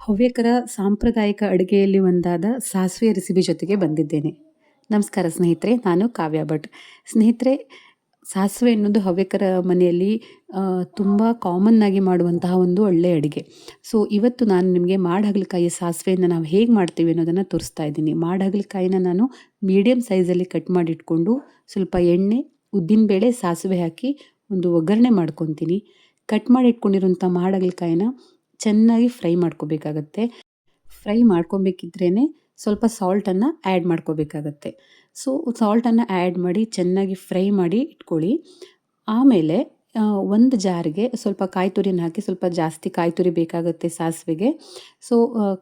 ಹವ್ಯಕರ ಸಾಂಪ್ರದಾಯಿಕ ಅಡುಗೆಯಲ್ಲಿ ಒಂದಾದ ಸಾಸಿವೆ ರೆಸಿಪಿ ಜೊತೆಗೆ ಬಂದಿದ್ದೇನೆ. ನಮಸ್ಕಾರ ಸ್ನೇಹಿತರೆ, ನಾನು ಕಾವ್ಯ ಭಟ್. ಸ್ನೇಹಿತರೆ, ಸಾಸಿವೆ ಅನ್ನೋದು ಹವ್ಯಕರ ಮನೆಯಲ್ಲಿ ತುಂಬ ಆಗಿ ಮಾಡುವಂತಹ ಒಂದು ಒಳ್ಳೆಯ ಅಡುಗೆ. ಸೊ ಇವತ್ತು ನಾನು ನಿಮಗೆ ಮಾಡಹಗಲಕಾಯಿ ಸಾಸಿವೆಯನ್ನು ನಾವು ಹೇಗೆ ಮಾಡ್ತೀವಿ ಅನ್ನೋದನ್ನು ತೋರಿಸ್ತಾ ಇದ್ದೀನಿ. ಮಾಡಹಗಲಕಾಯಿನ ನಾನು ಮೀಡಿಯಮ್ ಸೈಜಲ್ಲಿ ಕಟ್ ಮಾಡಿಟ್ಕೊಂಡು ಸ್ವಲ್ಪ ಎಣ್ಣೆ ಉದ್ದಿನಬೇಳೆ ಸಾಸಿವೆ ಹಾಕಿ ಒಂದು ಒಗ್ಗರಣೆ ಮಾಡ್ಕೊತೀನಿ. ಕಟ್ ಮಾಡಿ ಇಟ್ಕೊಂಡಿರುವಂಥ ಮಾಡಹಗಲಕಾಯಿನ ಚೆನ್ನಾಗಿ ಫ್ರೈ ಮಾಡ್ಕೋಬೇಕಾಗತ್ತೆ. ಫ್ರೈ ಮಾಡ್ಕೊಬೇಕಿದ್ರೇ ಸ್ವಲ್ಪ ಸಾಲ್ಟನ್ನು ಆ್ಯಡ್ ಮಾಡ್ಕೋಬೇಕಾಗತ್ತೆ. ಸೊ, ಸಾಲ್ಟನ್ನು ಆ್ಯಡ್ ಮಾಡಿ ಚೆನ್ನಾಗಿ ಫ್ರೈ ಮಾಡಿ ಇಟ್ಕೊಳ್ಳಿ. ಆಮೇಲೆ ಒಂದು ಜಾರಿಗೆ ಸ್ವಲ್ಪ ಕಾಯಿ ತುರಿಯನ್ನು ಹಾಕಿ ಸ್ವಲ್ಪ ಜಾಸ್ತಿ ಕಾಯಿ ತುರಿ ಬೇಕಾಗುತ್ತೆ ಸಾಸಿವೆಗೆ. ಸೊ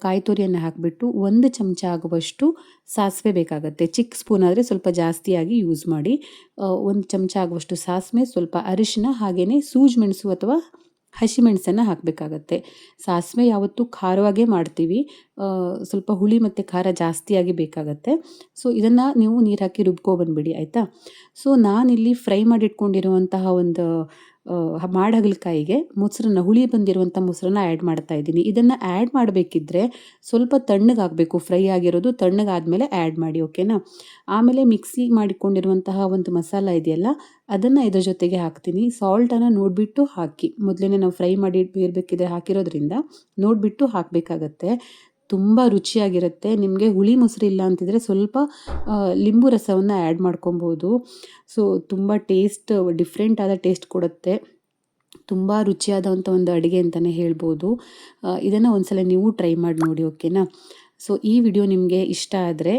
ಕಾಯಿ ತುರಿಯನ್ನು ಹಾಕಿಬಿಟ್ಟು ಒಂದು ಚಮಚ ಆಗುವಷ್ಟು ಸಾಸಿವೆ ಬೇಕಾಗುತ್ತೆ. ಚಿಕ್ಕ ಸ್ಪೂನ್ ಆದರೆ ಸ್ವಲ್ಪ ಜಾಸ್ತಿಯಾಗಿ ಯೂಸ್ ಮಾಡಿ. ಒಂದು ಚಮಚ ಆಗುವಷ್ಟು ಸಾಸಿವೆ, ಸ್ವಲ್ಪ ಅರಿಶಿನ ಹಾಗೆಯೇ ಸೂಜಿ ಮೆಣಸು ಅಥವಾ ಹಸಿಮೆಣಸನ್ನು ಹಾಕಬೇಕಾಗತ್ತೆ. ಸಾಸಿವೆ ಯಾವತ್ತೂ ಖಾರವಾಗೇ ಮಾಡ್ತೀವಿ. ಸ್ವಲ್ಪ ಹುಳಿ ಮತ್ತು ಖಾರ ಜಾಸ್ತಿಯಾಗಿ ಬೇಕಾಗತ್ತೆ. ಸೊ, ಇದನ್ನು ನೀವು ನೀರು ಹಾಕಿ ರುಬ್ಕೊಬಂದ್ಬಿಡಿ ಆಯಿತಾ? ಸೊ, ನಾನಿಲ್ಲಿ ಫ್ರೈ ಮಾಡಿಟ್ಕೊಂಡಿರುವಂತಹ ಒಂದು ಮಾಡಗಲಕಾಯಿಗೆ ಮೊಸರನ್ನ, ಹುಳಿ ಬಂದಿರುವಂಥ ಮೊಸರನ್ನ ಆ್ಯಡ್ ಮಾಡ್ತಾ ಇದ್ದೀನಿ. ಇದನ್ನು ಆ್ಯಡ್ ಮಾಡಬೇಕಿದ್ರೆ ಸ್ವಲ್ಪ ತಣ್ಣಗಾಗಬೇಕು ಫ್ರೈ ಆಗಿರೋದು ತಣ್ಣಗಾದಮೇಲೆ ಆ್ಯಡ್ ಮಾಡಿ ಓಕೆನಾ ಆಮೇಲೆ ಮಿಕ್ಸಿ ಮಾಡಿಕೊಂಡಿರುವಂತಹ ಒಂದು ಮಸಾಲ ಇದೆಯಲ್ಲ, ಅದನ್ನು ಇದ್ರ ಜೊತೆಗೆ ಹಾಕ್ತೀನಿ. ಸಾಲ್ಟನ್ನು ನೋಡಿಬಿಟ್ಟು ಹಾಕಿ. ಮೊದಲೇ ನಾವು ಫ್ರೈ ಮಾಡಿ ಇರಬೇಕಿದ್ರೆ ಹಾಕಿರೋದ್ರಿಂದ ನೋಡಿಬಿಟ್ಟು ಹಾಕಬೇಕಾಗತ್ತೆ. ತುಂಬ ರುಚಿಯಾಗಿರುತ್ತೆ. ನಿಮಗೆ ಹುಳಿ ಮೊಸರು ಇಲ್ಲ ಅಂತಿದ್ರೆ ಸ್ವಲ್ಪ ಲಿಂಬು ರಸವನ್ನು ಆ್ಯಡ್ ಮಾಡ್ಕೊಬೋದು. ಸೊ ತುಂಬ ಟೇಸ್ಟ್ ಡಿಫ್ರೆಂಟ್ ಆದ ಟೇಸ್ಟ್ ಕೊಡುತ್ತೆ. ತುಂಬ ರುಚಿಯಾದಂಥ ಒಂದು ಅಡುಗೆ ಅಂತಲೇ ಹೇಳ್ಬೋದು. ಇದನ್ನು ಒಂದ್ಸಲ ನೀವು ಟ್ರೈ ಮಾಡಿ ನೋಡಿ ಓಕೆನಾ ಸೊ ಈ ವಿಡಿಯೋ ನಿಮಗೆ ಇಷ್ಟ ಆದರೆ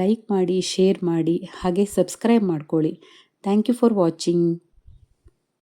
ಲೈಕ್ ಮಾಡಿ ಶೇರ್ ಮಾಡಿ, ಹಾಗೆ ಸಬ್ಸ್ಕ್ರೈಬ್ ಮಾಡ್ಕೊಳ್ಳಿ. Thank you for watching